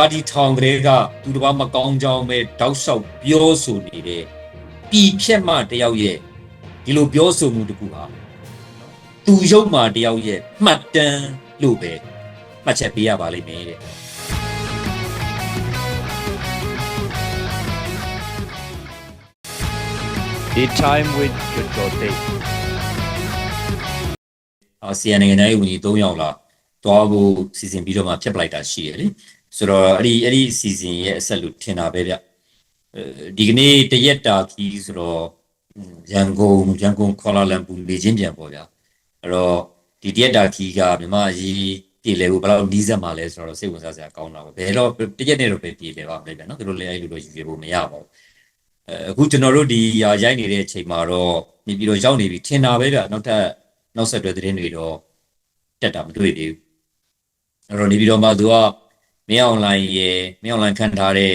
ပါတီထောင်ကလေးကသူတစ်ပါးမကောင်းကြောင်းပဲတောက်လျှောက်ပြောဆိုနေတဲ့ပြည်ဖြက်မှတယောက်ရဲ့ဒီလိုပြောဆိုမှုတစ်ခုဟာသူရုပ်မှတယောက်ရဲ့မှတ်တမ်းလို့ပဲမှတ်ချက်ပေးရပါလိမ့်မယ်တဲ့ The time with Jojo Day. အာဆီယံနိုင်ငံသားရေးဝန်ကြီး၃ယောက်လာတွားဖို့စီစဉ်ပြီးတော့မှဖြတ်ပလိုက်တာရှိတယ်လေ ဆိုတော့အဲ့ဒီအဲ့ဒီစီစဉ်ရဲ့အဆက်လို့ထင်တာပဲဗျအဲဒီကနေ့တရက်တာခီးဆိုတော့ရန်ကုန်ရန်ကုန်ခေါလာလမ်ပူနေချင်းပြန်ပေါ့ဗျာအဲ့တော့ဒီတရက်တာခီးကမြမအရေးပြည်လဲဖို့ဘယ်လောက်နီးစပ်မှာလဲဆိုတော့စိတ်ဝင်စားစရာကောင်းတာပေါ့ဘယ်တော့တရက်နဲ့တော့ပဲပြည်လဲပါမယ်ဗျာနော်သူတို့လည်းအဲ့လိုလိုယူရဖို့မရပါဘူးအဲအခုကျွန်တော်တို့ဒီဟာရိုက်နေတဲ့အချိန်မှာတော့နေပြီးတော့ရောက်နေပြီထင်တာပဲဗျာနောက်ထပ်နောက်ဆက်တွဲသတင်းတွေတော့တက်တာမတွေ့သေးဘူးအဲ့တော့နေပြီးတော့မှသူက မင်းအွန်လိုင်းရေမင်းအွန်လိုင်းခံထားတဲ့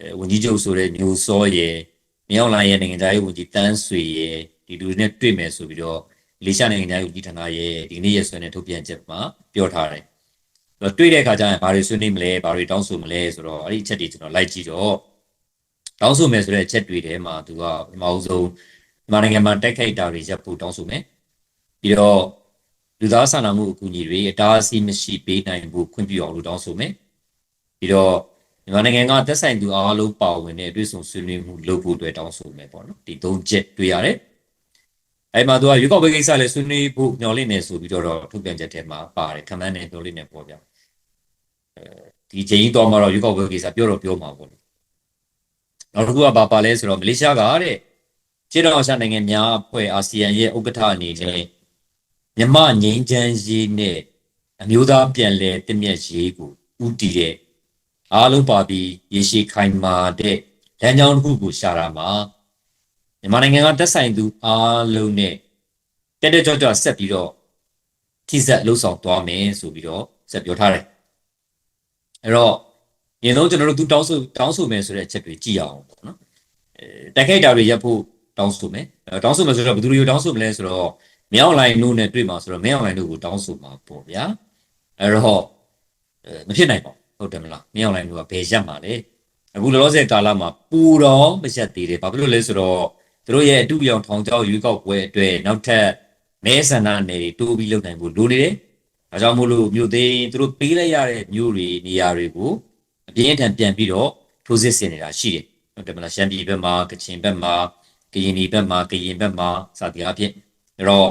အဲဝန်ကြီးချုပ်ဆိုတဲ့မျိုးစောရေမင်းအွန်လိုင်းရဲ့နိုင်ငံသားရေးဝန်ကြီးတန်းဆွေရေဒီလူတွေနဲ့တွေ့မယ်ဆိုပြီးတော့လေရှားနိုင်ငံသားရေးဝန်ကြီးဌာနရဲ့ဒီနေ့ရက်စွဲနဲ့ထုတ်ပြန်ချက်မှာပြောထားတယ်အဲ့တော့တွေ့တဲ့အခါကျရင်ဘာတွေဆွေးနွေးမလဲဘာတွေတောင်းဆိုမလဲဆိုတော့အဲ့ဒီအချက်တွေကျွန်တော်လိုက်ကြည့်တော့တောင်းဆိုမယ်ဆိုတဲ့အချက်တွေထဲမှာသူကပထမအဆုံးမြန်မာနိုင်ငံမှာတိုက်ခိုက်တာတွေရပ်ဖို့တောင်းဆိုမယ်ပြီးတော့လူသားစာနာမှုအကူအညီတွေအတားအဆီးမရှိပေးနိုင်ဖို့ခွင့်ပြုအောင်လို့တောင်းဆိုမယ် ပြီးတော့မြန်မာနိုင်ငံကသက်ဆိုင်သူအားလုံးပါဝင်တဲ့အတွေ့အဆုံဆွေးနွေးမှုလုပ်ဖို့အတွက်တောင်းဆိုမယ်ပေါ့နော်ဒီသုံးချက်တွေ့ရတယ်အဲ့မှာသူကရွေးကောက်ပွဲကိစ္စလည်းဆွေးနွေးဖို့ညှော်လင့်နေဆိုပြီးတော့ထုတ်ပြန်ချက်ထဲမှာပါတယ်ခမန်းနဲ့ညှော်လင့်နေပေါ့ဗျာအဲဒီချိန်ကြီးတော့မှတော့ရွေးကောက်ပွဲကိစ္စပြောတော့ပြောမှာပေါ့နောက်တစ်ခုကဘာပါလဲဆိုတော့မလေးရှားကတဲ့ခြေတော်ရှာနိုင်ငံများအဖွဲ့အာဆီယံရဲ့ဥက္ကဋ္ဌအနေနဲ့မြမငိမ့်ချမ်းရေးနဲ့အမျိုးသားပြန်လည်တည်မြတ်ရေးကိုဥတည်တဲ့ အားလုံးပါပြီးရေရှည်ခိုင်မာတဲ့လမ်းကြောင်းတစ်ခုကိုရှာတာမှာမြန်မာနိုင်ငံကတက်ဆိုင်သူအားလုံးနဲ့တက်တက်ကြွကြွဆက်ပြီးတော့ထိစက်လှုပ်ဆောင်သွားမယ်ဆိုပြီးတော့ဆက်ပြောထားတယ်အဲ့တော့ရင်တော့ကျွန်တော်တို့သူတောင်းဆိုတောင်းဆိုမယ်ဆိုတဲ့အချက်တွေကြည့်အောင်ပေါ့နော်အဲတိုက်ခိုက်တာတွေရပ်ဖို့တောင်းဆိုမယ်အဲတောင်းဆိုမယ်ဆိုတော့ဘယ်သူတွေကိုတောင်းဆိုမလဲဆိုတော့မြောက်လိုင်းတို့နဲ့တွေ့မှာဆိုတော့မြောက်လိုင်းတို့ကိုတောင်းဆိုမှာပေါ့ဗျာအဲ့တော့အဲမဖြစ်နိုင်ပါဘူး ဟုတ်တယ်မလားမြောက်လိုင်းတို့ကဘယ်ရက်မှာလဲအခုလောလောဆယ်ကာလမှာပူတော့မရက်သေးတယ်ဘာဖြစ်လို့လဲဆိုတော့သူတို့ရဲ့အတူရောင်ထောင်ကျောက်ရွေးကောက်ပွဲအတွက်နောက်ထပ်မဲဆန္ဒနယ်တွေတိုးပြီးလုပ်နိုင်ဖို့လိုနေတယ်ဒါကြောင့်မို့လို့မြို့သိမ်းသူတို့ပေးလိုက်ရတဲ့မြို့တွေနေရာတွေကိုအပြင်းအထန်ပြန်ပြီးတော့ထိုးစစ်ဆင်နေတာရှိတယ်ဟုတ်တယ်မလားရှမ်းပြည်ဘက်မှာကချင်ဘက်မှာကရင်ပြည်ဘက်မှာကရင်ဘက်မှာစသည်အဖြစ်အဲ့တော့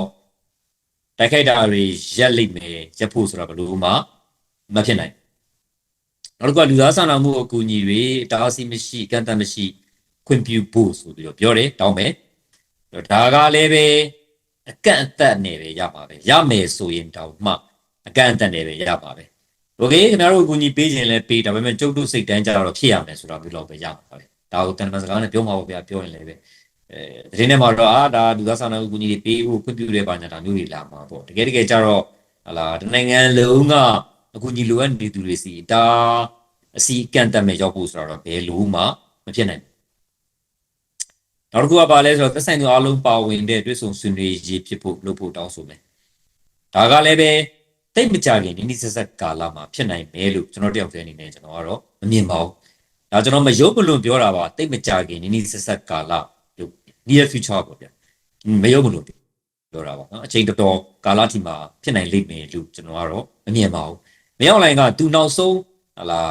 တိုက်ခိုက်တာတွေရက်လိမ့်မယ်ရက်ဖို့ဆိုတာဘယ်လိုမှမဖြစ်နိုင် နောက်တစ်ခုကလူသားစာနာမှုအကူအညီတွေတားဆီးမရှိကန့်သတ်မရှိခွင့်ပြုဖို့ဆိုပြီးတော့ပြောတယ်တောင်းမယ်ဒါကလည်းပဲအကန့်အသတ်နဲ့ပဲရပါပဲရမယ်ဆိုရင်တောင်မှအကန့်အသတ်နဲ့ပဲရပါပဲโอเคခင်ဗျားတို့အကူအညီပေးခြင်းလဲပေးဒါပေမဲ့ကျုပ်တို့စိတ်တန်းကြတော့ဖြစ်ရမယ်ဆိုတော့ဒီလောက်ပဲရပါပဲဒါကိုတန်တမစကားနဲ့ပြောမှာပေါ့ဗျာပြောရင်လည်းပဲအဲသတင်းထဲမှာတော့အာဒါလူသားစာနာမှုအကူအညီတွေပေးဖို့ခွင့်ပြုတဲ့ပါညာတာမျိုးတွေလာမှာပေါ့တကယ်တကယ်ကြတော့ဟလာတနိုင်ငံလုံးက အကူအညီလိုအပ်နေသူတွေစီဒါအစီအကန့်တက်မဲ့ရောက်ဖို့ဆိုတော့ဘယ်လိုမှမဖြစ်နိုင်ဘူးနောက်တစ်ခုကပါလဲဆိုတော့သက်ဆိုင်သူအားလုံးပါဝင်တဲ့တွေ့ဆုံဆွေးနွေးရေးဖြစ်ဖို့လုပ်ဖို့တောင်းဆိုမယ်ဒါကလည်းပဲတိတ်မကြခင်ဒီနေ့ဆက်ဆက်ကာလမှာဖြစ်နိုင်မယ်လို့ကျွန်တော်တယောက်တည်းအနေနဲ့ကျွန်တော်ကတော့မမြင်ပါဘူးဒါကျွန်တော်မရုပ်မလွန်ပြောတာပါတိတ်မကြခင်ဒီနေ့ဆက်ဆက်ကာလလို့ near future ပေါ့ဗျမရုပ်မလွန်ပြောတာပါနော်အချိန်တော်တော်ကာလထိမှာဖြစ်နိုင်လိမ့်မယ်လို့ကျွန်တော်ကတော့မမြင်ပါဘူး မရောက်လိုင်းကသူနောက်ဆုံးဟလာ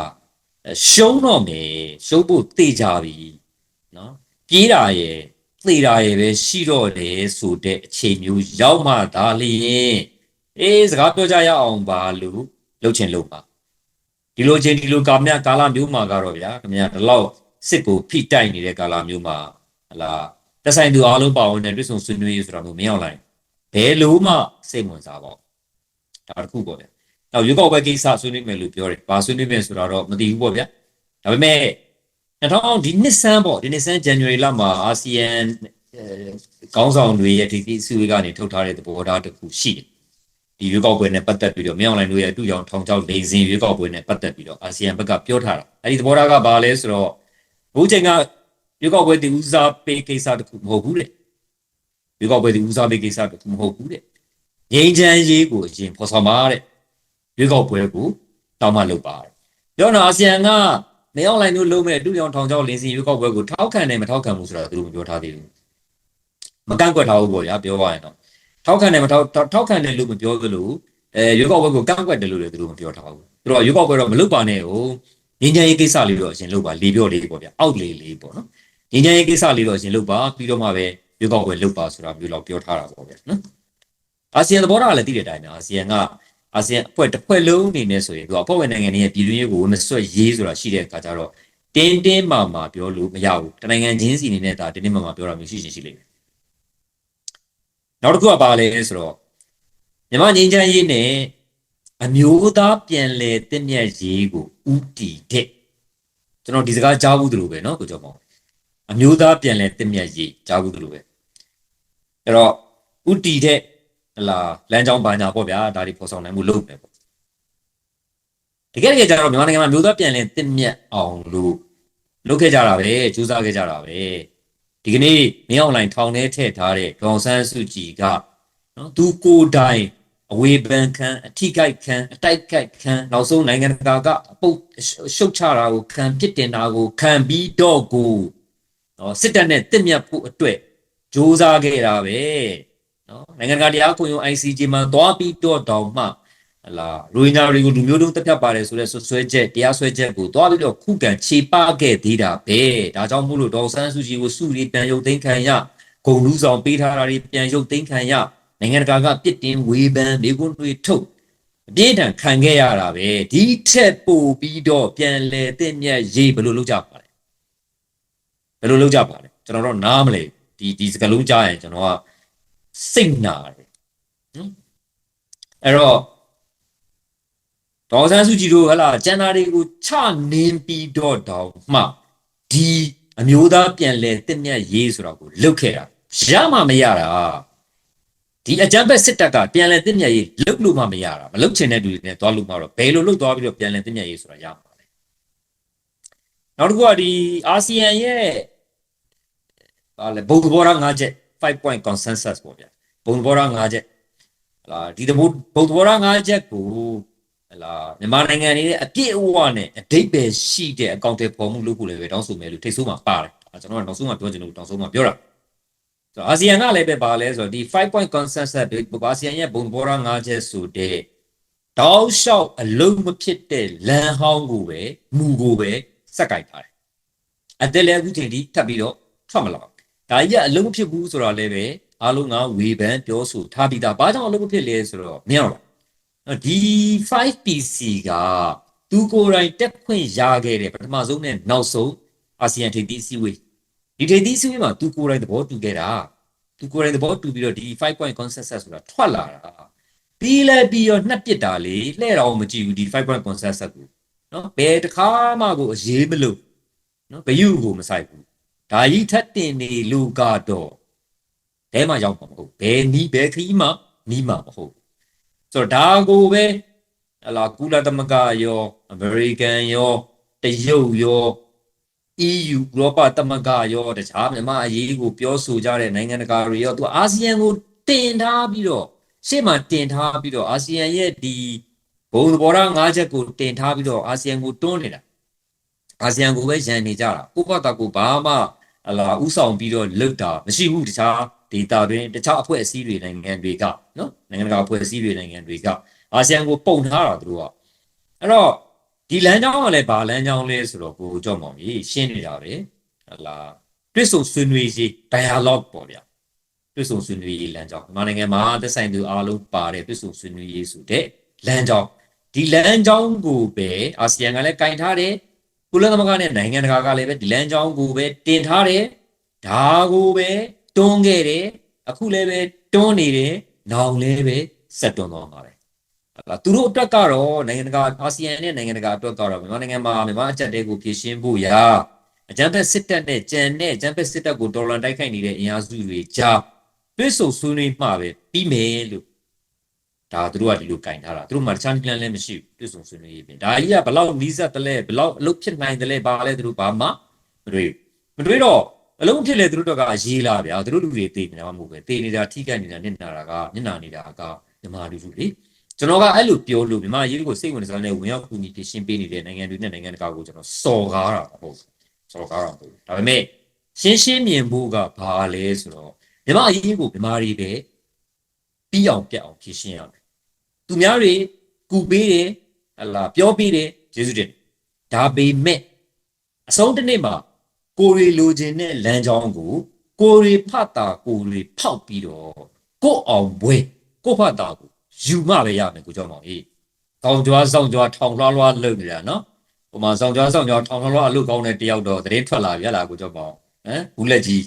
ရှုံးတော့မယ်ရှုံးဖို့တေးကြပြီနော်ပြေးတာရဲ့သေတာရဲ့ပဲရှိတော့တယ်ဆိုတဲ့အခြေမျိုးရောက်မှဒါလျင်အေးစကားပြောကြရအောင်ပါလို့လှုပ်ချင်လို့ပါဒီလိုချင်းဒီလိုကာမြကာလမျိုးမှာကတော့ဗျာခင်ဗျာဒီလောက်စစ်ကိုဖိတိုက်နေတဲ့ကာလမျိုးမှာဟလာတက်ဆိုင်သူအားလုံးပါဝင်တဲ့တွေ့ဆုံဆွေးနွေးရေးဆိုတာမျိုးမရောက်လိုက်ဘယ်လိုမှစိတ်ဝင်စားပါဘူးဒါတခုပေါ့ဗျာ နောက်ရွေးကောက်ပွဲကိစ္စဆွေးနွေးမယ်လို့ပြောတယ်ဘာဆွေးနွေးမယ်ဆိုတာတော့မသိဘူးပေါ့ဗျာဒါပေမဲ့2000ဒီနှစ်ဆန်းပေါ့ဒီနှစ်ဆန်း January လမှာအာဆီယံကောင်းဆောင်တွေရဲ့ဒီဒီစုဝေးကနေထုတ်ထားတဲ့သဘောထားတစ်ခုရှိတယ်ဒီရွေးကောက်ပွဲနဲ့ပတ်သက်ပြီးတော့မြောင်လိုင်းတို့ရဲ့အတူရောင်ထောင်ချောက်လေစင်ရွေးကောက်ပွဲနဲ့ပတ်သက်ပြီးတော့အာဆီယံဘက်ကပြောထားတာအဲဒီသဘောထားကဘာလဲဆိုတော့ဘုချိန်ကရွေးကောက်ပွဲတည်ဦးစားပေးကိစ္စတစ်ခုမဟုတ်ဘူးလေရွေးကောက်ပွဲတည်ဦးစားပေးကိစ္စတစ်ခုမဟုတ်ဘူးတဲ့ငြိမ်းချမ်းရေးကိုအရင်ဖော်ဆောင်ပါတဲ့ ရွေးကောက်ပွဲကိုတောင်းမှလုပ်ပါတယ်ပြောတော့အာဆီယံကမင်းအွန်လိုင်းတို့လုံးမဲ့တူရောင်ထောင်ချောက်လင်းစင်ရွေးကောက်ပွဲကိုထောက်ခံတယ်မထောက်ခံဘူးဆိုတာသူတို့မပြောထားသေးဘူးမကန့်ကွက်ထားဘူးပေါ့ဗျာပြောရရင်တော့ထောက်ခံတယ်မထောက်ထောက်ခံတယ်လို့မပြောသလိုအဲရွေးကောက်ပွဲကိုကန့်ကွက်တယ်လို့လည်းသူတို့မပြောထားဘူးသူတို့ကရွေးကောက်ပွဲတော့မလုပ်ပါနဲ့ဟိုငင်းချင်ရေးကိစ္စလေးတော့အရင်လုပ်ပါလေးပြောလေးပေါ့ဗျာအောက်လေးလေးပေါ့နော်ငင်းချင်ရေးကိစ္စလေးတော့အရင်လုပ်ပါပြီးတော့မှပဲရွေးကောက်ပွဲလုပ်ပါဆိုတာမျိုးတော့ပြောထားတာပေါ့ဗျာနော်အာဆီယံသဘောထားကလည်းသိတဲ့အတိုင်းပဲအာဆီယံက အာဆီယံအဖွဲ့တစ်ဖွဲ့လုံးအနေနဲ့ဆိုရင်သူကအဖွဲ့ဝင်နိုင်ငံတွေရဲ့ပြည်တွင်းရေးကိုမဆွတ်ရေးဆိုတာရှိတဲ့အခါကျတော့တင်းတင်းမာမာပြောလို့မရဘူးတနိုင်ငံချင်းစီအနေနဲ့ဒါတင်းတင်းမာမာပြောတာမျိုးရှိရှင်ရှိလိမ့်မယ်နောက်တစ်ခုကပါလဲဆိုတော့မြန်မာငင်းချမ်းရေးနဲ့အမျိုးသားပြန်လည်တင့်မြတ်ရေးကိုဥတီတဲ့ကျွန်တော်ဒီစကားကြားဘူးသလိုပဲเนาะကိုကျော်မောင်အမျိုးသားပြန်လည်တင့်မြတ်ရေးကြားဘူးသလိုပဲအဲ့တော့ဥတီတဲ့ ဟလာလမ်းကြောင်းဘာညာပေါ့ဗျာဒါတွေပေါ်ဆောင်နိုင်မှုလုပ်မယ်ပေါ့တကယ်တကယ်ကျတော့မြန်မာနိုင်ငံမှာမျိုးသားပြန်လည်တင့်မြတ်အောင်လို့လုပ်ခဲ့ကြတာပဲကြိုးစားခဲ့ကြတာပဲဒီကနေ့မင်းအွန်လိုင်းထောင်ထဲထည့်ထားတဲ့ဒေါန်ဆန်းစုကြည်ကနော်သူကိုယ်တိုင်အဝေဖန်ခံအထိကိုက်ခံအတိုက်ကိုက်ခံနောက်ဆုံးနိုင်ငံတကာကအပုတ်ရှုတ်ချတာကိုခံပြစ်တင်တာကိုခံပြီးတော့ကိုနော်စစ်တပ်နဲ့တင့်မြတ်ဖို့အတွက်ကြိုးစားခဲ့တာပဲ နော်နိုင်ငံတကာတရားခုံရုံး ICJ မှာသွားပြီးတော့တောင်မှဟလာရိုဟင်ဂျာတွေကိုလူမျိုးတုံးတက်ဖြတ်ပါတယ်ဆိုတဲ့ဆွဆွဲချက်တရားစွဲချက်ကိုသွားပြီးတော့ခုခံခြေပခဲ့သေးတာပဲဒါကြောင့်မို့လို့ဒေါ်ဆန်းစုကြည်ကိုစုရီပြန်ရုပ်သိမ်းခံရဂုံလူဆောင်ပေးထားတာတွေပြန်ရုပ်သိမ်းခံရနိုင်ငံတကာကပြစ်တင်ဝေဖန်မိကွန်းတွေထုတ်အပြည့်အထန်ခံခဲ့ရတာပဲဒီထက်ပိုပြီးတော့ပြန်လဲတဲ့မြတ်ရေးဘယ်လိုလုပ်ကြပါလဲဘယ်လိုလုပ်ကြပါလဲကျွန်တော်တော့နားမလဲဒီဒီစကလုံးကြားရင်ကျွန်တော်က စိတ်နာတယ်နော်အဲ့တော့ဒေါ်ဆန်းစုကြည်တို့ဟလာကျန်တာတွေကိုချနင်းပြီးတော့တောင်မှဒီအမျိုးသားပြန်လဲတက်မြတ်ရေးဆိုတာကိုလုတ်ခဲ့တာရမှမရတာဒီအကြမ်းဖက်စစ်တပ်ကပြန်လဲတက်မြတ်ရေးလုတ်လို့မှမရတာမလုတ်ချင်တဲ့လူတွေနဲ့သွားလို့မှတော့ဘယ်လိုလုတ်သွားပြီးတော့ပြန်လဲတက်မြတ်ရေးဆိုတာရမှာလဲနောက်တစ်ခုကဒီအာဆီယံရဲ့ဟာလေဘုံသဘောထား၅ချက် 5 point consensus ပေါ့ဗျာဘုံသဘောထား၅ချက်ဟလာဒီသဘောဘုံသဘောထား၅ချက်ကိုဟလာမြန်မာနိုင်ငံနေနဲ့အပြည့်အဝနဲ့အတိတ်ပဲရှိတဲ့အကောင့်တွေပေါ်မှုလုပ်ဖို့လည်းပဲတောင်းဆိုမယ်လို့ထိတ်ဆိုးမှာပါတယ်အဲကျွန်တော်ကတောင်းဆိုမှာပြောချင်လို့တောင်းဆိုမှာပြောတာဆိုတော့အာဆီယံကလည်းပဲပါလဲဆိုတော့ဒီ5 point consensus ဒီအာဆီယံရဲ့ဘုံသဘောထား၅ချက်ဆိုတဲ့တောက်လျှောက်အလုံးမဖြစ်တဲ့လမ်းဟောင်းကိုပဲမူကိုပဲစက်ကင်ထားတယ်အတက်လည်းအခုချိန်ထိထပ်ပြီးတော့ထွက်မလာဘူး ဒါကြီးကအလုံးမဖြစ်ဘူးဆိုတော့လည်းပဲအားလုံးကဝေဖန်ပြောဆိုထားပြီးသားဘာကြောင့်အလုံးမဖြစ်လဲဆိုတော့မင်းအောင်လားဒီ 5PC ကသူကိုယ်တိုင်တက်ခွင့်ရခဲ့တဲ့ပထမဆုံးနဲ့နောက်ဆုံးအာဆီယံထိပ်သီးအစည်းအဝေးဒီထိပ်သီးအစည်းအဝေးမှာသူကိုယ်တိုင်သဘောတူခဲ့တာသူကိုယ်တိုင်သဘောတူပြီးတော့ဒီ5 point consensus ဆိုတာထွက်လာတာပြီးလဲပြီးတော့နှက်ပစ်တာလေလှဲ့တော်မကြည့်ဘူးဒီ5 point consensus ကိုနော်ဘယ်တစ်ခါမှကိုအရေးမလို့နော်ဘယူကိုမဆိုင်ဘူး ဒါကြီးထက်တင်နေလူကတော့ဘဲမှရောက်မှာမဟုတ်ဘယ်နီးဘယ်ခရီးမှနီးမှာမဟုတ်ဆိုတော့ဒါကိုပဲဟလာကုလသမဂ္ဂရောအမေရိကန်ရောတရုတ်ရော EU ဥရောပသမဂ္ဂရောတခြားမြန်မာအရေးကိုပြောဆိုကြတဲ့နိုင်ငံတကာတွေရောသူအာဆီယံကိုတင်ထားပြီးတော့ရှေ့မှာတင်ထားပြီးတော့အာဆီယံရဲ့ဒီဘုံသဘောထား၅ချက်ကိုတင်ထားပြီးတော့အာဆီယံကိုတွန်းနေတာ အာဆီယံကိုပဲရန်နေကြတာကိုယ့်ဘာသာကိုဘာမှဟလာဥဆောင်ပြီးတော့လုတ်တာမရှိဘူးတခြားဒေတာတွင်တခြားအဖွဲ့အစည်းတွေနိုင်ငံတွေကနော်နိုင်ငံတကာအဖွဲ့အစည်းတွေနိုင်ငံတွေကအာဆီယံကိုပုံထားတာသူတို့ကအဲ့တော့ဒီလမ်းကြောင်းကလည်းဗာလမ်းကြောင်းလဲဆိုတော့ကိုကြောက်မောင်ကြီးရှင်းနေတာပဲဟလာတွစ်ဆုံဆွေးနွေးရေး dialogue ပေါ့ဗျာတွစ်ဆုံဆွေးနွေးရေးလမ်းကြောင်းမြန်မာနိုင်ငံမှာသက်ဆိုင်သူအားလုံးပါတဲ့တွစ်ဆုံဆွေးနွေးရေးဆိုတဲ့လမ်းကြောင်းဒီလမ်းကြောင်းကိုပဲအာဆီယံကလည်းကင်ထားတယ် ကုလသမဂ္ဂနဲ့နိုင်ငံတကာကလည်းပဲဒီလမ်းကြောင်းကိုပဲတင်ထားတယ်ဒါကိုပဲတွန်းခဲ့တယ်အခုလည်းပဲတွန်းနေတယ်နောင်လည်းပဲဆက်တွန်းသွားမှာပဲအဲ့ဒါသူတို့အတွက်ကတော့နိုင်ငံတကာအာဆီယံနဲ့နိုင်ငံတကာအတွက်ကတော့မြန်မာနိုင်ငံမှာမြန်မာအကြက်တဲကိုဖြည့်ရှင်းဖို့ရာအကြံဖက်စစ်တပ်နဲ့ကြံနဲ့အကြံဖက်စစ်တပ်ကိုဒေါ်လာတိုက်ခိုက်နေတဲ့အင်အားစုတွေကြားတွစ်ဆုံဆွေးနွေးမှပဲပြီးမယ်လို့ ဒါသူတို့ကဒီလိုကင်ထားတာသူတို့မှတခြား plan လည်းမရှိဘူးတွစ်ဆုံဆွေးနွေးရေးပြင်ဒါကြီးကဘလောက်နီးစပ်တယ်လဲဘလောက်အလုပ်ဖြစ်နိုင်တယ်လဲဘာလဲသူတို့ဘာမှမတွေ့မတွေ့တော့အလုံးဖြစ်လေသူတို့တော့ကရေးလာဗျာသူတို့လူတွေတေးနေတာမှမဟုတ်ပဲတေးနေတာထိခိုက်နေတာနစ်နာတာကနစ်နာနေတာကညီမလူလူလေကျွန်တော်ကအဲ့လိုပြောလို့မြန်မာရေးကိုစိတ်ဝင်စားတဲ့ဝင်ရောက်ကူညီဖြည့်ရှင်းပေးနေတဲ့နိုင်ငံတွေနဲ့နိုင်ငံတကာကိုကျွန်တော်စော်ကားတာမဟုတ်ဘူးစော်ကားတာမဟုတ်ဘူးဒါပေမဲ့ရှင်းရှင်းမြင်ဖို့ကဘာလဲဆိုတော့မြန်မာရေးကိုမြန်မာတွေပဲပြီးအောင်ပြတ်အောင်ဖြည့်ရှင်းရမယ် သူများတွေကူပေးတယ်ဟလာပြောပေးတယ်ယေရှုတင်ဒါပေမဲ့အဆုံးတစ်နေ့မှာကိုရီလိုချင်တဲ့လမ်းကြောင်းကိုကိုရီဖတ်တာကိုရီဖောက်ပြီးတော့ကိုယ့်အောင်ဘွဲကိုယ့်ဖတ်တာကိုယူမှပဲရမယ်ကိုကြောင့်မောင်ကြီးတောင်ကြွားဆောင်ကြွားထောင်လွှားလွှားလုပ်နေတာနော်ဟိုမှာဆောင်ကြွားဆောင်ကြွားထောင်လွှားလွှားအလုပ်ကောင်းတဲ့တယောက်တော့သတင်းထွက်လာပြီလားကိုကြောင့်မောင်ဟမ်ဘူးလက်ကြီး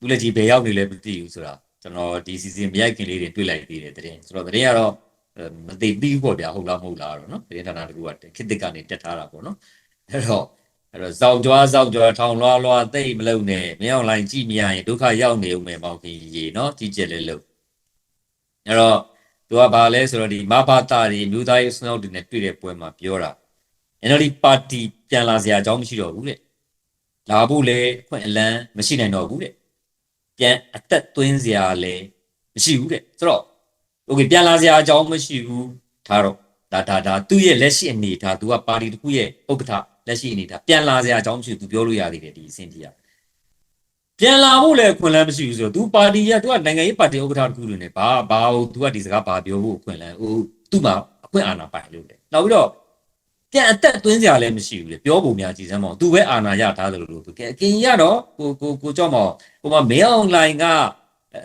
ဘူးလက်ကြီးဘယ်ရောက်နေလဲမသိဘူးဆိုတာကျွန်တော်ဒီစီစဉ်မရိုက်ခင်လေးတွေတွေ့လိုက်သေးတယ်သတင်းဆိုတော့သတင်းကတော့ မသိပြီးပေါ့ဗျာဟုတ်လားမဟုတ်လားတော့နော်သတင်းဌာနတကူကခေတ်သစ်ကနေတက်ထားတာပေါ့နော်အဲ့တော့အဲ့တော့စောင့်ကြွားစောင့်ကြွားထောင်လွှားလွှားသိမ့်မလုံနဲ့မင်းအောင်လိုင်းကြည့်မြရင်ဒုက္ခရောက်နေဦးမယ်မောင်ခင်ကြီးနော်ကြည့်ကြလေလို့အဲ့တော့သူကဘာလဲဆိုတော့ဒီမဘာတာတွေမြို့သားရေးစနောက်တွေနဲ့တွေ့တဲ့ပွဲမှာပြောတာ NLD ပါတီပြန်လာစရာအကြောင်းမရှိတော့ဘူးတဲ့လာဖို့လည်းအခွင့်အလန်းမရှိနိုင်တော့ဘူးတဲ့ပြန်အသက်သွင်းစရာလည်းမရှိဘူးတဲ့ဆိုတော့ โอเคပြန်လာစရာအကြောင်းမရှိဘူးထားတော့ဒါဒါဒါသူ့ရဲ့လက်ရှိအနေထားသူကပါတီတစ်ခုရဲ့ဥက္ကဋ္ဌလက်ရှိအနေထားပြန်လာစရာအကြောင်းမရှိဘူးသူပြောလို့ရသေးတယ်ဒီအဆင့်ကြီးကပြန်လာဖို့လည်းအခွင့်အလန်းမရှိဘူးဆိုတော့ तू ပါတီက तू ကနိုင်ငံရေးပါတီဥက္ကဋ္ဌတစ်ခုလိုနေဘာဘာဟို तू ကဒီစကားဘာပြောဖို့အခွင့်အလန်းဟိုသူ့မှာအခွင့်အာဏာပိုင်လို့တယ်နောက်ပြီးတော့ပြန်အသက်သွင်းစရာလည်းမရှိဘူးလေပြောပုံများကြည်စမ်းမအောင် तू ပဲအာဏာရထားတယ်လို့ तू ကဲအကင်ကြီးကတော့ကိုကိုကိုကြောက်မအောင်ဟိုမှာမဲအွန်လိုင်းက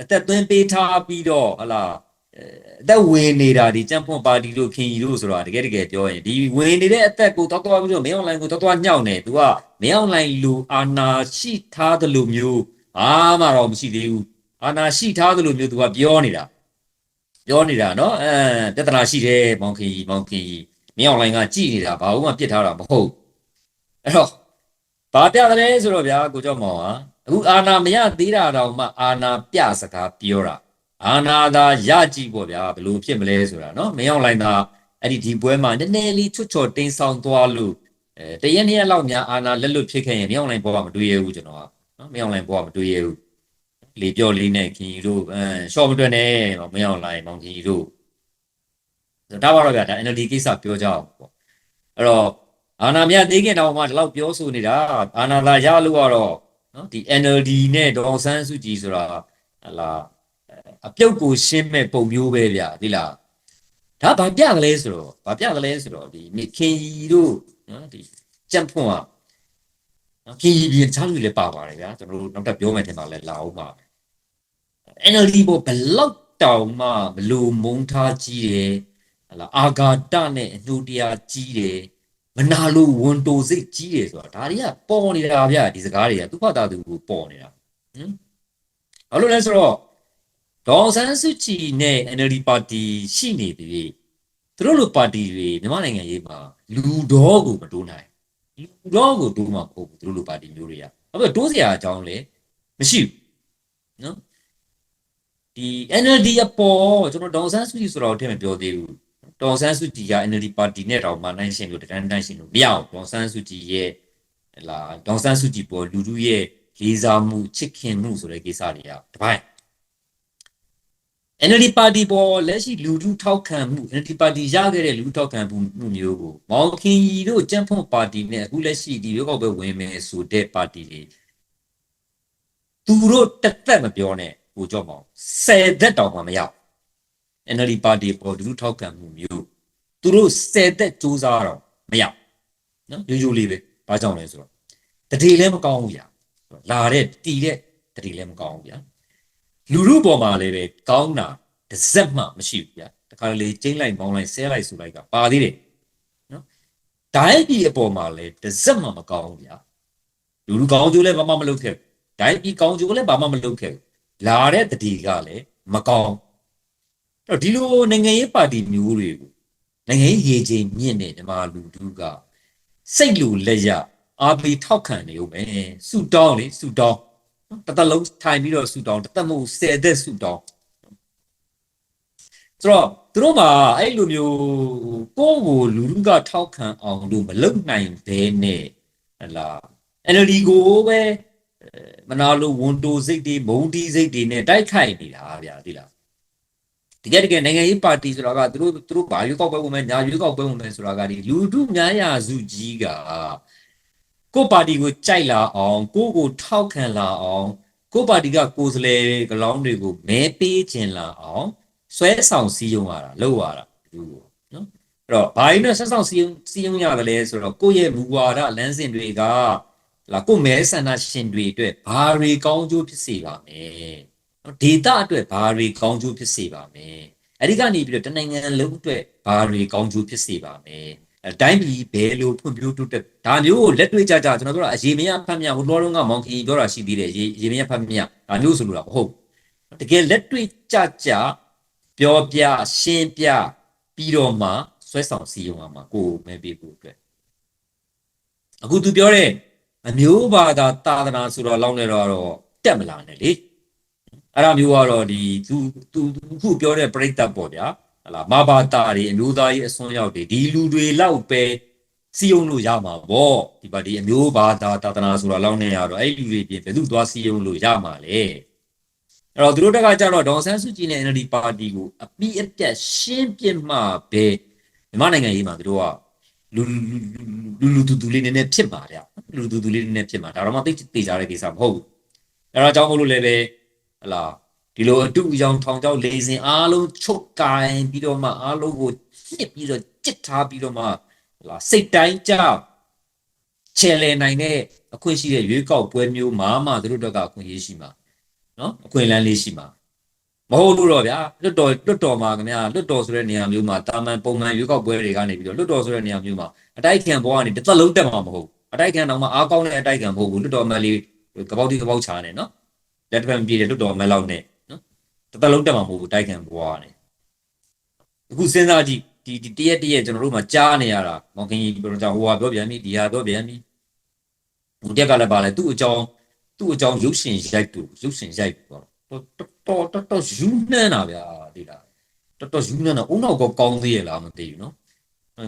အသက်သွင်းပေးထားပြီးတော့ဟလာ အသက်ဝင်နေတာဒီကြံ့ဖွံ့ပါတီလို့ခင်ကြီးလို့ဆိုတာတကယ်တကယ်ပြောရင်ဒီဝင်နေတဲ့အသက်ကိုတောက်တောက်ပြီးတော့မင်းအွန်လိုင်းကိုတောက်တောက်ညှောက်နေသူကမင်းအွန်လိုင်းလူအာနာရှိထားတယ်လို့မျိုးဘာမှတော့မရှိသေးဘူးအာနာရှိထားတယ်လို့မျိုးသူကပြောနေတာပြောနေတာနော်အဲပြဿနာရှိတယ်မောင်ခင်ကြီးမောင်ခင်ကြီးမင်းအွန်လိုင်းကကြည်နေတာဘာမှပြစ်ထားတာမဟုတ်အဲ့တော့ဘာပြတယ်ဆိုတော့ဗျာကိုကျော်မောင်ဟာအခုအာနာမရသေးတာတောင်မှအာနာပြစကားပြောတာ အာနာသာရကြည့်ပေါ့ဗျာဘယ်လိုဖြစ်မလဲဆိုတာเนาะမင်းအွန်လိုင်းသာအဲ့ဒီဒီပွဲမှာနည်းနည်းလေးချွတ်ချော်တင်းဆောင်သွားလို့အဲတရက်နှစ်ရက်လောက်များအာနာလက်လွတ်ဖြစ်ခဲ့ရင်မင်းအွန်လိုင်းဘောကမတွေ့ရဘူးကျွန်တော်ကနော်မင်းအွန်လိုင်းဘောကမတွေ့ရဘူးလေပြောလေးနဲ့ခင်ကြီးတို့အဲရှော့မတွက်နဲ့မင်းအွန်လိုင်းမောင်ခင်ကြီးတို့ဒါပါတော့ဗျာဒါ NLD ကိစ္စပြောကြအောင်ပေါ့အဲ့တော့အာနာမြတ်သေးခင်တော့မှဒီလောက်ပြောဆိုနေတာအာနာသာရလို့ကတော့နော်ဒီ NLD နဲ့ဒေါအောင်ဆန်းစုကြည်ဆိုတာဟလာ အပြုတ်ကိုရှင်းမဲ့ပုံမျိုးပဲဗျာဒီလားဒါဘာပြကလေးဆိုတော့ဘာပြကလေးဆိုတော့ဒီမိခင်ကြီးတို့နော်ဒီကြံ့ဖွန်ကနော်ခင်ကြီးပြင်ချားလူလည်းပါပါတယ်ဗျာကျွန်တော်တို့နောက်ထပ်ပြောမယ်ထင်ပါလဲလာအောင်ပါ NLD ဘောဘလောက်တောင်မှဘလို့မုံထားကြီးတယ်ဟလာအာဂါတနဲ့အနှုတ်တရားကြီးတယ်မနာလို့ဝန်တိုစိတ်ကြီးတယ်ဆိုတာဒါတွေကပေါ်နေတာဗျဒီစကားတွေကသူ့ဖတ်တာသူကိုပေါ်နေတာဟင်ဘာလို့လဲဆိုတော့ ဒေါ်ဆန်းစုကြည်နဲ့ NLD ပါတီရှိနေပြီသူတို့လိုပါတီတွေမြန်မာနိုင်ငံရေးမှာလူတော်ကိုမတိုးနိုင်လူတော်ကိုတိုးမှာမဟုတ်ဘူးသူတို့လိုပါတီမျိုးတွေကဘာလို့တိုးစရာအကြောင်းလဲမရှိဘူးနော်ဒီ NLD အပေါ်ကျွန်တော်ဒေါ်ဆန်းစုကြည်ဆိုတော့အထင်မပြောသေးဘူးဒေါ်ဆန်းစုကြည်က NLD ပါတီနဲ့တော့မှနိုင်ရှင်လို့တန်းတန်းရှင်လို့မရအောင်ဒေါ်ဆန်းစုကြည်ရဲ့ဟလာဒေါ်ဆန်းစုကြည်ပေါ်လူလူရဲ့လေးစားမှုချစ်ခင်မှုဆိုတဲ့ကိစ္စတွေကတပိုင်း NLD ပါတီပေါ်လက်ရှိလူထုထောက်ခံမှု NLD ပါတီရခဲ့တဲ့လူထုထောက်ခံမှုမျိုးကိုမောင်ခင်ကြီးတို့ကြံ့ဖွံ့ပါတီနဲ့အခုလက်ရှိဒီရွေးကောက်ပွဲဝင်မယ်ဆိုတဲ့ပါတီတွေသူတို့တက်တက်မပြောနဲ့ဟိုကြောက်မောင်10သက်တောင်မှမရ NLD ပါတီပေါ်လူထုထောက်ခံမှုမျိုးသူတို့10သက်စူးစမ်းတော့မရနော်ရိုးရိုးလေးပဲဘာကြောင့်လဲဆိုတော့တတိလည်းမကောင်းဘူးဗျာလာတဲ့တီတဲ့တတိလည်းမကောင်းဘူးဗျာ လူလူပေါ်မှာလည်းပဲကောင်းတာတစ်စက်မှမရှိဘူးဗျာတခါလေကျင်းလိုက်ပေါင်းလိုက်ဆဲလိုက်ဆိုလိုက်ကပါသေးတယ်နော်ဒိုင်းပြည်အပေါ်မှာလည်းတစ်စက်မှမကောင်းဘူးဗျာလူလူကောင်းကျိုးလည်းဘာမှမလုပ်ခဲ့ဘူးဒိုင်းပြည်ကောင်းကျိုးလည်းဘာမှမလုပ်ခဲ့ဘူးလာတဲ့တတိကလည်းမကောင်းအဲ့တော့ဒီလိုနိုင်ငံရေးပါတီမျိုးတွေကိုနိုင်ငံရေးရေချိန်မြင့်တဲ့ဓမ္မလူထုကစိတ်လူလက်ရအားပေးထောက်ခံနေဦးမယ်ဆူတောင်းလေဆူတောင်း တသက်လုံးထိုင်ပြီးတော့ဆူတောင်းတသက်မို့ဆယ်သက်ဆူတောင်းဆိုတော့သူတို့မှာအဲ့လိုမျိုးကိုယ့်ကိုလူလူကထောက်ခံအောင်လို့မလုပ်နိုင်ဘဲနဲ့ဟလာ NLD ကိုပဲမနာလို့ဝန်တိုစိတ်တွေမုံတီးစိတ်တွေနဲ့တိုက်ခိုက်နေတာဗျာဒီလားတကယ်တကယ်နိုင်ငံရေးပါတီဆိုတာကသူတို့သူတို့ဘာရွေးကောက်ပွဲဝင်မယ်ညာရွေးကောက်ပွဲဝင်မယ်ဆိုတာကဒီလူထုများရာစုကြီးက ကိုယ့်ပါတီကိုကြိုက်လာအောင်ကိုယ့်ကိုထောက်ခံလာအောင်ကိုယ့်ပါတီကကိုယ်စားလှယ်ကလောင်းတွေကိုမဲပေးခြင်းလာအောင်ဆွဲဆောင်စည်းရုံးရတာလုပ်ရတာလူကိုနော်အဲ့တော့ဘာရင်နဲ့ဆက်ဆောင်စည်းရုံးစည်းရုံးရတယ်လဲဆိုတော့ကိုယ့်ရဲ့မူဝါဒလမ်းစဉ်တွေကလာကိုယ့်မဲဆန္ဒရှင်တွေအတွက်ဘာတွေကောင်းကျိုးဖြစ်စေပါမယ်နော်ဒေတာအတွက်ဘာတွေကောင်းကျိုးဖြစ်စေပါမယ်အဲ့ဒီကနေပြီးတော့တနိုင်ငံလုံးအတွက်ဘာတွေကောင်းကျိုးဖြစ်စေပါမယ်အဲ တိုင်းပြည်ဘယ်လိုဖွံ့ဖြိုးတိုးတက်ဒါမျိုးကိုလက်တွေ့ကြကြကျွန်တော်တို့ကအရေးမရဖတ်မြဟိုလောလုံးကမောင်ခီပြောတာရှိသေးတယ်ရေးရေးမရဖတ်မြဒါမျိုးဆိုလို့တော့မဟုတ်ဘူးတကယ်လက်တွေ့ကြကြပြောပြရှင်းပြပြီးတော့မှဆွဲဆောင်စည်းရုံးရမှာကိုယ်မဲပေးဖို့အတွက်အခုသူပြောတဲ့အမျိုးဘာသာသာသနာဆိုတော့လောင်းနေတော့တော့တက်မလာနဲ့လေအဲ့ဒါမျိုးကတော့ဒီသူသူခုပြောတဲ့ပြိတ္တပေါ့ဗျာ ဟလာမဘာတာတွေအမျိုးသားရေးအစွန်းရောက်တွေဒီလူတွေလောက်ပဲစီယုံလို့ရမှာပေါ့ဒီပါဒီအမျိုးဘာသာသာသနာဆိုတာလောင်းနေရတော့အဲ့လူတွေပြင်ဘယ်သူသွားစီယုံလို့ရမှာလဲအဲ့တော့သူတို့တက်ကကြတော့ဒေါန်ဆန်းစုကြည်နဲ့ NLD ပါတီကိုအပိအပြတ်ရှင်းပြမှပဲမြန်မာနိုင်ငံရေးမှာသူတို့ကလူလူလူတူတူလေးနည်းနည်းဖြစ်မှာဗျလူတူတူလေးနည်းနည်းဖြစ်မှာဒါတော့မှသိသိကြတဲ့ကိစ္စမဟုတ်ဘူးအဲ့တော့အကြောင်းမို့လို့လည်းပဲဟလာ ဒီလိုအတူအယောင်ထောင်ချောက်လေးစင်အားလုံးချုပ်ကိုင်ပြီးတော့မှအားလုံးကိုညှစ်ပြီးတော့ကြစ်ထားပြီးတော့မှဟလာစိတ်တိုင်းကြောက်ချယ်လေနိုင်တဲ့အခွင့်ရှိတဲ့ရွေးကောက်ပွဲမျိုးမှာမှသူတို့တော့ကအခွင့်အရေးရှိမှာနော်အခွင့်အလမ်းလေးရှိမှာမဟုတ်လို့တော့ဗျာလွတ်တော်လွတ်တော်မှာခင်ဗျာလွတ်တော်ဆိုတဲ့နေရာမျိုးမှာတာမန်ပုံမှန်ရွေးကောက်ပွဲတွေကနေပြီးတော့လွတ်တော်ဆိုတဲ့နေရာမျိုးမှာအတိုက်ခံဘောကနေတစ်သက်လုံးတက်မှာမဟုတ်အတိုက်ခံတော့မှအားကောင်းတဲ့အတိုက်ခံမဟုတ်ဘူးလွတ်တော်မလေးကပောက်တိကပောက်ချာနေနော်လက်တစ်ဖက်မပြေတဲ့လွတ်တော်မလောက်နဲ့နော် တစ်သက်လုံးတက်မှာမဟုတ်ဘူးတိုက်ခံဘောကနေအခုစဉ်းစားကြည့်ဒီဒီတရက်တရက်ကျွန်တော်တို့မှာကြားနေရတာမောင်ခင်ကြီးပြောကြဟိုဟာပြောပြန်ပြီဒီဟာပြောပြန်ပြီဟိုတက်ကလည်းပါလေသူ့အကြောင်းသူ့အကြောင်းရုပ်ရှင်ရိုက်တူရုပ်ရှင်ရိုက်ပေါ့တော်တော်တော်တော်ယူနှမ်းတာဗျာဒီလားတော်တော်ယူနှမ်းတာအုံနောက်ကောကောင်းသေးရဲ့လားမသိဘူးနော်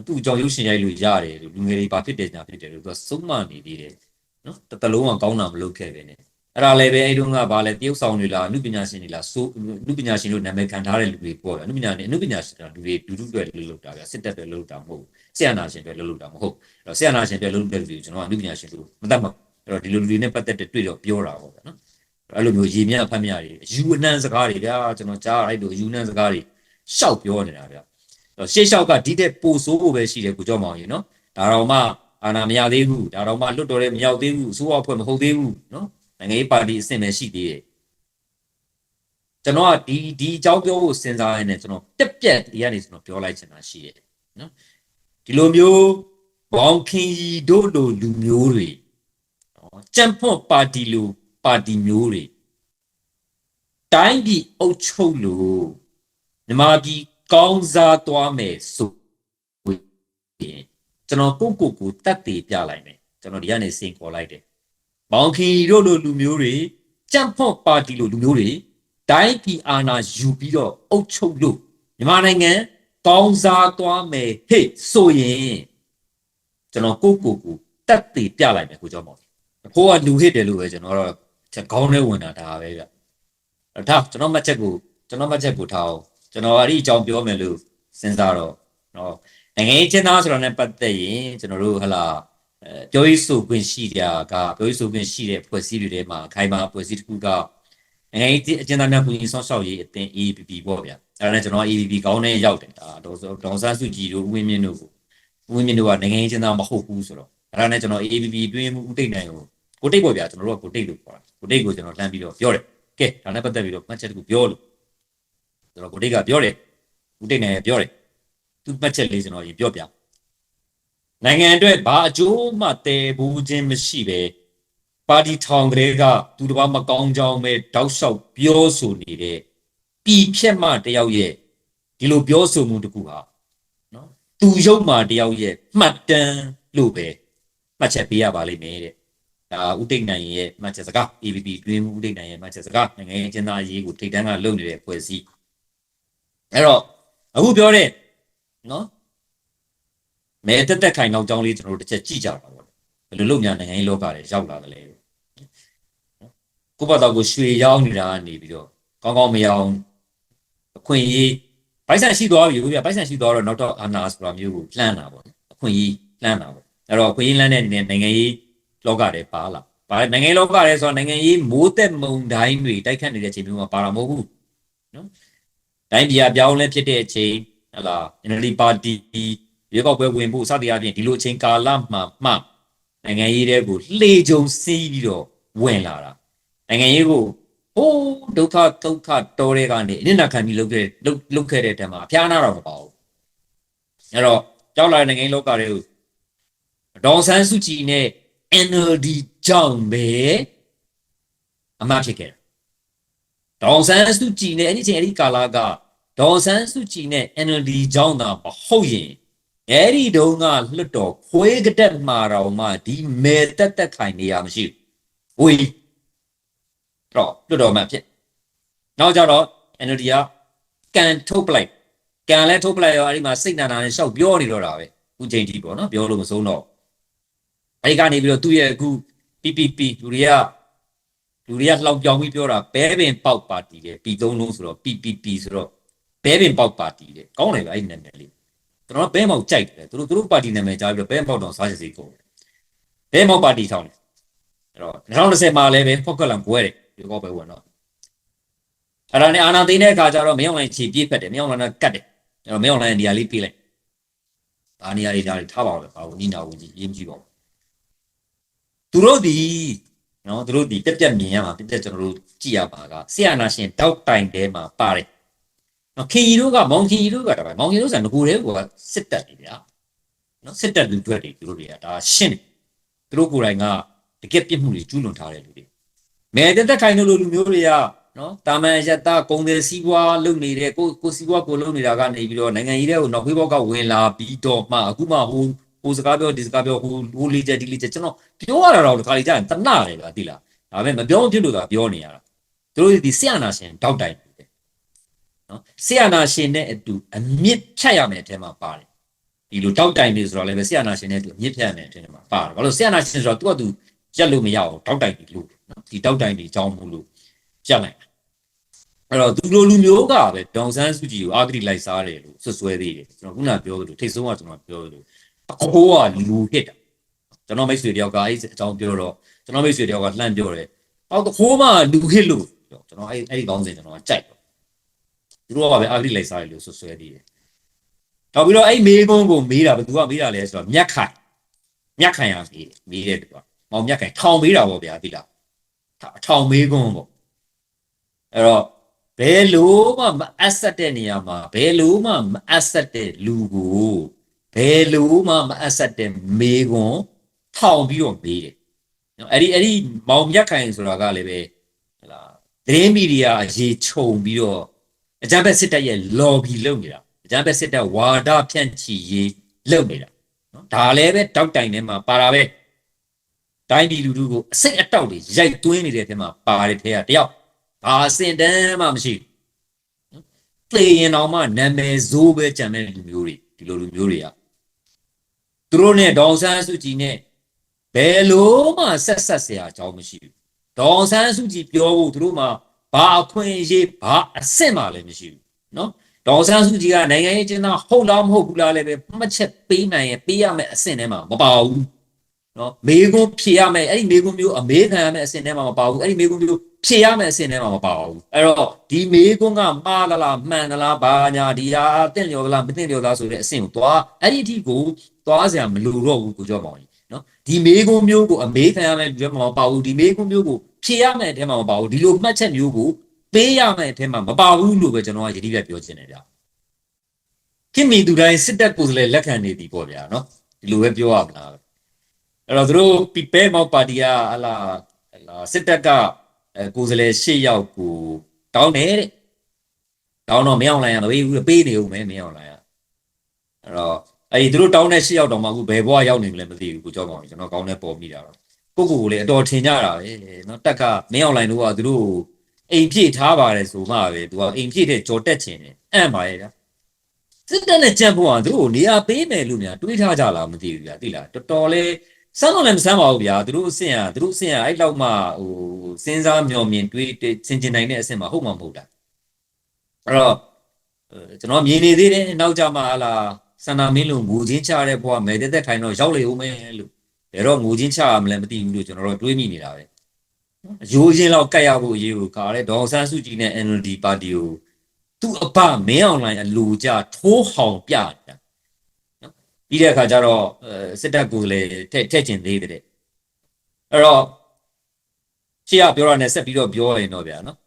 သူ့အကြောင်းရုပ်ရှင်ရိုက်လို့ရတယ်လူငယ်တွေဘာဖြစ်တယ်ညာဖြစ်တယ်လို့သူကစုံမနေသေးတယ်နော်တတလုံးကကောင်းတာမလုပ်ခဲ့ပဲね အဲ့ဒါလည်းပဲအဲ့တုန်းကဘာလဲတရုတ်ဆောင်တွေလားအမှုပညာရှင်တွေလားစိုးအမှုပညာရှင်တို့နာမည်ခံထားတဲ့လူတွေပေါ့ဗျာအမှုပညာနဲ့အမှုပညာရှင်တွေလူတွေဒူးဒူးတွေလှုပ်လှုပ်တာဗျာစစ်တပ်တွေလှုပ်လှုပ်တာမဟုတ်ဆရာနာရှင်တွေလှုပ်လှုပ်တာမဟုတ်အဲ့တော့ဆရာနာရှင်တွေလှုပ်လှုပ်တဲ့လူတွေကျွန်တော်ကအမှုပညာရှင်တို့မတတ်မှအဲ့တော့ဒီလိုလူတွေနဲ့ပတ်သက်တဲ့တွေ့တော့ပြောတာပေါ့ဗျာနော်အဲ့လိုမျိုးရေမြဖတ်မြတွေယူအနှံစကားတွေဗျာကျွန်တော်ကြားလိုက်လို့ယူနှံစကားတွေရှောက်ပြောနေတာဗျာရှေ့လျှောက်ကဒီတဲ့ပို့ဆိုးဖို့ပဲရှိတယ်ကိုကြောက်မောင်ကြီးနော်ဒါတော့မှအာနာမရသေးဘူးဒါတော့မှလွတ်တော်လည်းမရောက်သေးဘူးအစိုးရအဖွဲ့မဟုတ်သေးဘူးနော် နိုင်ငံရေးပါတီအဆင့်ပဲရှိသေးတယ်ကျွန်တော်ကဒီဒီအကြောင်းပြောဖို့စဉ်းစားရင်းနဲ့ကျွန်တော်တက်ပြက်ဒီကနေကျွန်တော်ပြောလိုက်ချင်တာရှိတယ်နော်ဒီလိုမျိုးဘောင်ခင်ကြီးတို့လိုလူမျိုးတွေနော်ကြံ့ဖွံ့ပါတီလိုပါတီမျိုးတွေတိုင်းပြည်အုပ်ချုပ်လို့မြန်မာပြည်ကောင်းစားသွားမယ်ဆိုရင်ကျွန်တော်ကိုကိုကိုတတ်တည်ပြလိုက်မယ်ကျွန်တော်ဒီကနေစင်ခေါ်လိုက်တယ် ဘောင်ခီတို့လိုလူမျိုးတွေကြံ့ဖွံ့ပါတီလိုလူမျိုးတွေတိုင်းပြည်အာဏာယူပြီးတော့အုပ်ချုပ်လို့မြန်မာနိုင်ငံကောင်းစားသွားမယ်ဟေ့ဆိုရင်ကျွန်တော်ကိုကိုကိုတတ်တည်ပြလိုက်မယ်ကိုကြောင့်ပေါ့ကိုကလူဟစ်တယ်လို့ပဲကျွန်တော်တော့ချက်ခေါင်းထဲဝင်တာဒါပဲဗျဒါကျွန်တော်မှတ်ချက်ကိုကျွန်တော်မှတ်ချက်ကိုထားအောင်ကျွန်တော်အဲ့ဒီအကြောင်းပြောမယ်လို့စဉ်းစားတော့နော်နိုင်ငံရေးချင်းသားဆိုတာနဲ့ပတ်သက်ရင်ကျွန်တော်တို့ဟလာအဲ ပြောရေးဆိုခွင့်ရှိတာကပြောရေးဆိုခွင့်ရှိတဲ့ဖွဲ့စည်းတွေထဲမှာခိုင်မာဖွဲ့စည်းတစ်ခုကနိုင်ငံရေးအကျဉ်းသားများပြည်ဆောက်ရှောက်ရေးအသင်း APP ပေါ့ဗျာအဲ့ဒါနဲ့ကျွန်တော် APP ကောင်းတဲ့ရောက်တယ်ဒါတော့ဒေါန်ဆန်းစုကြည်တို့ဦးဝင်းမြင့်တို့ကိုဦးဝင်းမြင့်တို့ကနိုင်ငံရေးချင်းသားမဟုတ်ဘူးဆိုတော့အဲ့ဒါနဲ့ကျွန်တော် APP တွင်းမှုဦးတိတ်နိုင်ကိုကိုတိတ်ပေါ့ဗျာကျွန်တော်တို့ကကိုတိတ်လို့ခေါ်တာကိုတိတ်ကိုကျွန်တော်လှမ်းပြီးတော့ပြောတယ်ကဲဒါနဲ့ပတ်သက်ပြီးတော့မှတ်ချက်တစ်ခုပြောလို့ကျွန်တော်ကိုတိတ်ကပြောတယ်ဦးတိတ်နိုင်ကပြောတယ်သူမှတ်ချက်လေးကျွန်တော်ရင်ပြောပြ နိုင်ငံအတွက်ဘာအကျိုးမှတည်ဘူးခြင်းမရှိပဲပါတီထောင်ကလေးကသူတစ်ပါးမကောင်းကြောင်းပဲတောက်လျှောက်ပြောဆိုနေတဲ့ပြည်ဖြက်မှတယောက်ရဲ့ဒီလိုပြောဆိုမှုတစ်ခုဟာနော်သူရုပ်မှတယောက်ရဲ့မှတ်တမ်းလို့ပဲမှတ်ချက်ပေးရပါလိမ့်မယ်တဲ့ဒါဥတိတ်နိုင်ရဲ့မှတ်ချက်စကား ABP တွင်းဥတိတ်နိုင်ရဲ့မှတ်ချက်စကားနိုင်ငံရေးအကျဉ်းသားအရေးကိုထိတ်တန်းကလုပ်နေတဲ့ဖွဲ့စည်းအဲ့တော့အခုပြောတဲ့နော် မဲတက်တက်ခိုင်နောက်ကြောင်းလေးကျွန်တော်တို့တစ်ချက်ကြည့်ကြတာပေါ့ဘယ်လိုလုပ်ညာနိုင်ငံရေးလောကတွေရောက်လာတယ်လဲကိုယ့်ဘာသာကိုရွှေရောင်းနေတာကနေပြီးတော့ကောင်းကောင်းမရောင်းအခွင့်အရေးပိုက်ဆံရှိသွားပြီဗျာပိုက်ဆံရှိသွားတော့နောက်တော့အာနာဆိုတာမျိုးကိုလှမ်းတာပေါ့အခွင့်အရေးလှမ်းတာပေါ့အဲ့တော့အခွင့်အရေးလှမ်းတဲ့အနေနဲ့နိုင်ငံရေးလောကတွေပါလာပါနိုင်ငံရေးလောကတွေဆိုတော့နိုင်ငံရေးမိုးသက်မုံတိုင်းတွေတိုက်ခတ်နေတဲ့အချိန်မျိုးမှာပါတာမဟုတ်ဘူးနော်တိုင်းပြည်အပြောင်းလဲဖြစ်တဲ့အချိန်ဟလာ NLD ပါတီ ရေကောက်ပွဲဝင်ဖို့စသည်အပြင်ဒီလိုအချိန်ကာလမှာမှနိုင်ငံရေးတွေကိုလှေကြုံစီးပြီးတော့ဝင်လာတာနိုင်ငံရေးကိုဟိုးဒုက္ခဒုက္ခတော်တွေကနေအနစ်နာခံပြီးလုပ်ခဲ့လုပ်လုပ်ခဲ့တဲ့တဲမှာအဖျားနာတော့မပါဘူးအဲ့တော့ကြောက်လာတဲ့နိုင်ငံရေးလောကတွေကိုဒေါန်ဆန်းစုကြည်နဲ့ NLD ကြောင့်ပဲအမှဖြစ်ခဲ့တာဒေါန်ဆန်းစုကြည်နဲ့အဲ့ဒီချိန်အဲ့ဒီကာလကဒေါန်ဆန်းစုကြည်နဲ့ NLD ကြောင့်သာမဟုတ်ရင် အဲ့ဒီတုန်းကလွတ်တော်ခွေးကတက်မှာတော့မှဒီမဲတက်တက်ခိုင်နေရမရှိဘူးဝေးတော့လွတ်တော်မှဖြစ်နောက်ကြတော့ NLD ကကန်ထုတ်ပလိုက်ကန်လဲထုတ်ပလိုက်ရောအဲ့ဒီမှာစိတ်နာနာနဲ့ရှောက်ပြောနေတော့တာပဲအခုချိန်ကြီးပေါ့နော်ပြောလို့မဆုံးတော့အဲ့ဒီကနေပြီးတော့သူ့ရဲ့အခု PPP လူတွေကလူတွေကလှောင်ပြောင်ပြီးပြောတာဘဲပင်ပေါက်ပါတီလေ P3 လုံးဆိုတော့ PPP ဆိုတော့ဘဲပင်ပေါက်ပါတီလေကောင်းတယ်ဗျအဲ့ဒီနာမည်လေး ကျွန်တော်ဘဲမောက်ကြိုက်တယ်သူတို့သူတို့ပါတီနာမည်ကြားပြီးတော့ဘဲမောက်တော့စားချစီကုန်ဘဲမောက်ပါတီထောင်းတယ်အဲ့တော့2010မှာလည်းပဲဖောက်ကလန်ဘွဲတယ်ဒီကောပဲဝင်တော့အဲ့ဒါနဲ့အာနာသိန်းတဲ့အခါကျတော့မင်းအောင်လိုင်းခြေပြေးဖက်တယ်မင်းအောင်လိုင်းကကတ်တယ်အဲ့တော့မင်းအောင်လိုင်းနေရာလေးပြေးလိုက်ဒါနေရာလေးဒါလေးထားပါဦးပဲဘာလို့နီးနာဝင်ကြီးရေးမကြည့်ပါဘူးသူတို့ဒီနော်သူတို့ဒီပြက်ပြက်မြင်ရမှာပြက်ပြက်ကျွန်တော်တို့ကြည့်ရပါကဆရာနာရှင်တောက်တိုင်တဲမှာပါတယ် နော်ခင်ကြီးတို့ကမောင်ခင်ကြီးတို့ကတပိုင်းမောင်ခင်တို့ဆိုငကိုတဲ့ကစစ်တက်နေဗျာနော်စစ်တက်လူတွေတွေသူတို့တွေကဒါရှင်းတယ်သူတို့ကိုယ်တိုင်ကတကက်ပြစ်မှုတွေကျူးလွန်ထားတဲ့လူတွေမဲတက်တက်ခိုင်တို့လိုလူမျိုးတွေကနော်တာမန်ရတကုံတယ်စီးပွားလုပ်နေတဲ့ကိုကိုစီးပွားကိုလုပ်နေတာကနေပြီးတော့နိုင်ငံကြီးတွေကိုနောက်ဖေးဘောက်ကဝင်လာပြီးတော့မှအခုမှဟိုဟိုစကားပြောဒီစကားပြောဟိုဟိုလေးချက်ဒီလေးချက်ကျွန်တော်ပြောရတာတော့ဒီခါလေးကြာရင်တနတယ်ဗျာတိလားဒါပေမဲ့မပြောဖြစ်လို့သာပြောနေရတာသူတို့ဒီဆရာနာရှင်တောက်တိုင်တယ် နော်ဆရာနာရှင်နဲ့အတူအမြင့်ဖြတ်ရမယ်အထက်မှာပါတယ်ဒီလိုတောက်တိုင်နေဆိုတော့လည်းပဲဆရာနာရှင်နဲ့အတူအမြင့်ဖြတ်ရမယ်အထက်မှာပါတယ်ဘာလို့ဆရာနာရှင်ဆိုတော့သူကသူရက်လို့မရအောင်တောက်တိုင်ဒီလို့နော်ဒီတောက်တိုင်ဒီအကြောင်းမို့လို့ရက်လိုက်အဲ့တော့သူလိုလူမျိုးကပဲဒေါန်ဆန်းစုကြည်ကိုအာဂတိလိုက်စားတယ်လို့ဆွဆွဲသေးတယ်ကျွန်တော်ခုနပြောသလိုထိတ်ဆုံးကကျွန်တော်ပြောသလိုအခိုးကလူဟစ်တာကျွန်တော်မိတ်ဆွေတယောက်ကအဲ့အကြောင်းပြောတော့ကျွန်တော်မိတ်ဆွေတယောက်ကလှမ်းပြောတယ်။အော်တခိုးမှလူခစ်လို့ကျွန်တော်အဲ့အဲ့ဒီကောင်းစဉ်ကျွန်တော်ကကြိုက်တော့ သူတို့ကပဲအာဂရိလိုက်စားရလို့ဆွဆွဲသေးတယ်။နောက်ပြီးတော့အဲ့မေးကုန်းကိုမေးတာဘယ်သူကမေးတာလဲဆိုတော့မြက်ခိုင်မြက်ခိုင်ရမေးမေးတဲ့သူကမောင်မြက်ခိုင်ထောင်မေးတာပေါ့ဗျာသိလား။ထောင်မေးကုန်းပေါ့အဲ့တော့ဘယ်လို့မှမအပ်ဆက်တဲ့နေရာမှာဘယ်လို့မှမအပ်ဆက်တဲ့လူကိုဘယ်လို့မှမအပ်ဆက်တဲ့မေးခွန်းထောင်ပြီးတော့မေးတယ်နော်အဲ့ဒီအဲ့ဒီမောင်မြတ်ခိုင်ဆိုတာကလည်းပဲဟလာသတင်းမီဒီယာအရေးခြုံပြီးတော့ အကြမ်းဖက်စစ်တပ်ရဲ့ lobby လုပ်နေတာအကြမ်းဖက်စစ်တပ်ဝါဒဖြန့်ချီရေးလုပ်နေတာနော်ဒါလည်းပဲတောက်တိုင်ထဲမှာပါတာပဲတိုင်းပြည်လူထုကိုအစိတ်အတောက်တွေရိုက်သွင်းနေတဲ့ထဲမှာပါတယ်ထဲကတယောက်ဘာအစင်တန်းမှမရှိသေရင်တော်မှနာမည်ဇိုးပဲကြံတဲ့လူမျိုးတွေဒီလိုလူမျိုးတွေကသူတို့နဲ့ဒေါန်ဆန်းစုကြည်နဲ့ဘယ်လိုမှဆက်ဆက်ဆရာအကြောင်းမရှိဘူးဒေါန်ဆန်းစုကြည်ပြောဖို့သူတို့မှာ ဘာအခွင့်အရေးဘာအဆင့်မှလည်းမရှိဘူးနော်ဒေါ်ဆန်းစုကြည်ကနိုင်ငံရေးကျင်းသားဟုတ်လားမဟုတ်ဘူးလားလည်းပဲမှတ်ချက်ပေးနိုင်ရင်ပေးရမယ့်အဆင့်ထဲမှာမပါဘူးနော်မေကွန်းဖြေရမယ်အဲ့ဒီမေကွန်းမျိုးအမေခံရမယ့်အဆင့်ထဲမှာမပါဘူးအဲ့ဒီမေကွန်းမျိုးဖြေရမယ့်အဆင့်ထဲမှာမပါဘူးအဲ့တော့ဒီမေကွန်းကမှားသလားမှန်သလားဘာညာဒီဟာတင့်လျော်သလားမတင့်လျော်သလားဆိုတဲ့အဆင့်ကိုသွားအဲ့ဒီအထိကိုသွားစရာမလိုတော့ဘူးကိုကြောက်ပါဘူး နော်ဒီမေးခွန်းမျိုးကိုအမေးခံရမယ့်လူတွေမှာမပါဘူးဒီမေးခွန်းမျိုးကိုဖြေရမယ့်အထဲမှာမပါဘူးဒီလိုမှတ်ချက်မျိုးကိုပေးရမယ့်အထဲမှာမပါဘူးလို့ပဲကျွန်တော်ကယတိပြတ်ပြောချင်တယ်ဗျခင်မီသူတိုင်းစစ်တပ်ကိုယ်စားလှယ်လက်ခံနေသည်ပေါ့ဗျာနော်ဒီလိုပဲပြောရမလားအဲ့တော့သူတို့ပီပဲမောက်ပါတီကဟလာဟလာစစ်တပ်ကအဲကိုယ်စားလှယ်၈ယောက်ကိုတောင်းတယ်တဲ့တောင်းတော့မင်းအောင်လိုင်းရမပေးဘူးပေးနေဦးမယ်မင်းအောင်လိုင်းရအဲ့တော့ အဲဒီသူတို့တောင်းတဲ့၈ယောက်တောင်မှအခုဘယ်ဘွားရောက်နေမလဲမသိဘူးကိုကြောက်ကောင်ကျွန်တော်ကောင်းတဲ့ပေါ်မိတာတော့ကိုကိုကိုလည်းအတော်ထင်ကြတာပဲနော်တက်ကမင်းအောင်လိုင်းတို့ကသူတို့အိမ်ဖြည့်ထားပါတယ်ဆိုမှပဲသူကအိမ်ဖြည့်တဲ့ကြော်တက်ချင်တယ်အံ့ပါရဲ့ဗျာစစ်တပ်နဲ့ကြံ့ဖို့ကသူတို့နေရာပေးမယ်လို့များတွေးထားကြလားမသိဘူးဗျာသိလားတော်တော်လေးစမ်းတော့လည်းမစမ်းပါဘူးဗျာသူတို့အဆင့်ကသူတို့အဆင့်ကအဲ့လောက်မှဟိုစဉ်းစားမျှော်မြင်တွေးစင်ကျင်နိုင်တဲ့အဆင့်မှာဟုတ်မှာမဟုတ်တာအဲ့တော့ကျွန်တော်မြင်နေသေးတယ်နောက်ကြမှာလား စန္ဒမင်းလုံးငိုချင်းချတဲ့ဘဝမဲတက်တက်ထိုင်တော့ရောက်လေဦးမယ်လို့ဘယ်တော့ငိုချင်းချရမလဲမသိဘူးလို့ကျွန်တော်တို့တွေးမိနေတာပဲအယိုးချင်းလောက်ကတ်ရဖို့အရေးကိုကာတဲ့ဒေါအောင်ဆန်းစုကြည်နဲ့ NLD ပါတီကိုသူ့အပမင်းအောင်လိုင်းအလိုကြထိုးဟောင်ပြတာနော်ပြီးတဲ့အခါကျတော့အဲစစ်တပ်ကိုလည်းထက်ထက်ကျင်သေးတယ်အဲ့တော့ရှေ့ကပြောရတဲ့ဆက်ပြီးတော့ပြောရင်တော့ဗျာနော်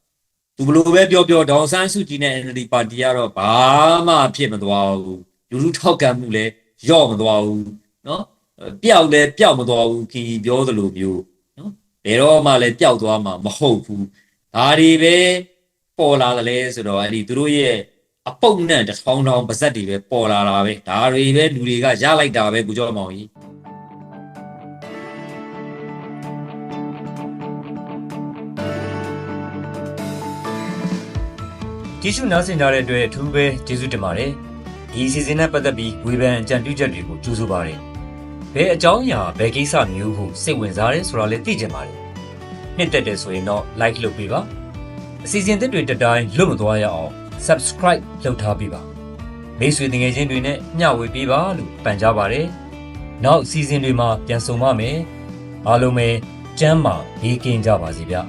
သူဘလို့ပဲပြောပြောဒေါအောင်ဆန်းစုကြည်နဲ့ NLD ပါတီကတော့ဘာမှဖြစ်မသွားဘူး လူလူထောက်ကံမှုလည်းရော့မသွားဘူးနော်ပျောက်လည်းပျောက်မသွားဘူးခီပြောသလိုမျိုးနော်ဘယ်တော့မှလည်းပျောက်သွားမှာမဟုတ်ဘူးဒါတွေပဲပေါ်လာတယ်ဆိုတော့အဲ့ဒီသူတို့ရဲ့အပုတ်နဲ့တထောင်းထောင်းပါဇက်တွေပဲပေါ်လာတာပဲဒါတွေပဲလူတွေကရလိုက်တာပဲကိုကျော်မောင်ကြီးကြည့်ရှုနားဆင်ကြတဲ့အတွက်အထူးပဲကျေးဇူးတင်ပါတယ်။ ဒီအစီအစဉ်နဲ့ပတ်သက်ပြီးဝေဖန်အကြံပြုချက်တွေကိုကြိုးဆိုပါတယ်ဘယ်အကြောင်းအရာဘယ်ကိစ္စမျိုးဟုစိတ်ဝင်စားရဲဆိုတာလည်းသိကြပါတယ်နှစ်သက်တယ်ဆိုရင်တော့ like လုပ်ပေးပါအစီအစဉ်သစ်တွေတက်တိုင်းလွတ်မသွားရအောင် subscribe လုပ်ထားပေးပါမိတ်ဆွေငယ်ချင်းတွေနဲ့မျှဝေပေးပါလို့ပန်ကြားပါတယ်နောက်အစီအစဉ်တွေမှာပြန်ဆုံပါမယ်အားလုံးပဲကျမ်းမာရေးကင်းကြပါစေဗျာ